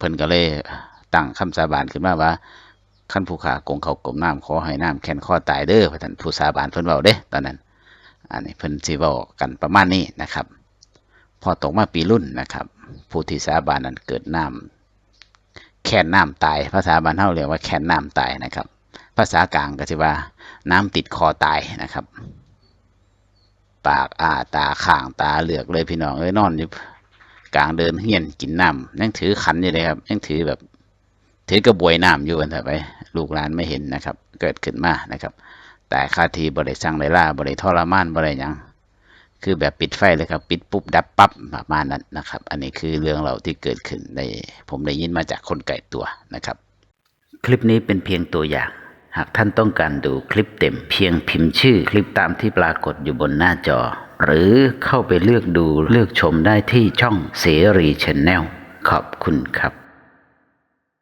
เพิ่นก็เลยตั้งคำสาบานขึ้นมาว่าขั้นผู้ขากงเขากลมน้ำขอให้น้ำแค้นข้อตายเด้อพระท่านผู้สาบานเพิ่นเว้าเด้ตอนนั้น อันนี้เพิ่นสิเว้ากันประมาณนี้นะครับ พอตกมาปีรุ่นนะครับ ผู้ที่สาบานนั้นเกิดน้ำแค้นน้ำตาย ภาษาบ้านเฮาเรียกว่าแค้นน้ำตายนะครับ ภาษากลางก็สิว่า น้ำติดคอตายนะครับ ปากอ้าตาข้างตาเหลือกเลยพี่น้องเอ้ยนอนอยู่ กลางเดินเฮียนกินน้ำยังถือขันอยู่เลยครับยังถือแบบ ถือกระบวยน้ำอยู่กันเถอะไปลูกหลานไม่เห็นนะครับ เกิดขึ้นมานะครับ แต่คาทีบริสั่งไดล่าบริทรมานบริยังคือแบบปิดไฟเลยครับปิดปุ๊บดับปั๊บประมาณนั้นนะครับ อันนี้คือเรื่องเราที่เกิดขึ้นในผมได้ยินมาจากคนไก่ตัวนะครับ คลิปนี้เป็นเพียงตัวอย่าง หากท่านต้องการดูคลิปเต็มเพียงพิมพ์ชื่อคลิปตามที่ปรากฏอยู่บนหน้าจอ หรือเข้าไปเลือกดูเลือกชมได้ที่ช่องเสรีชแนลขอบคุณครับ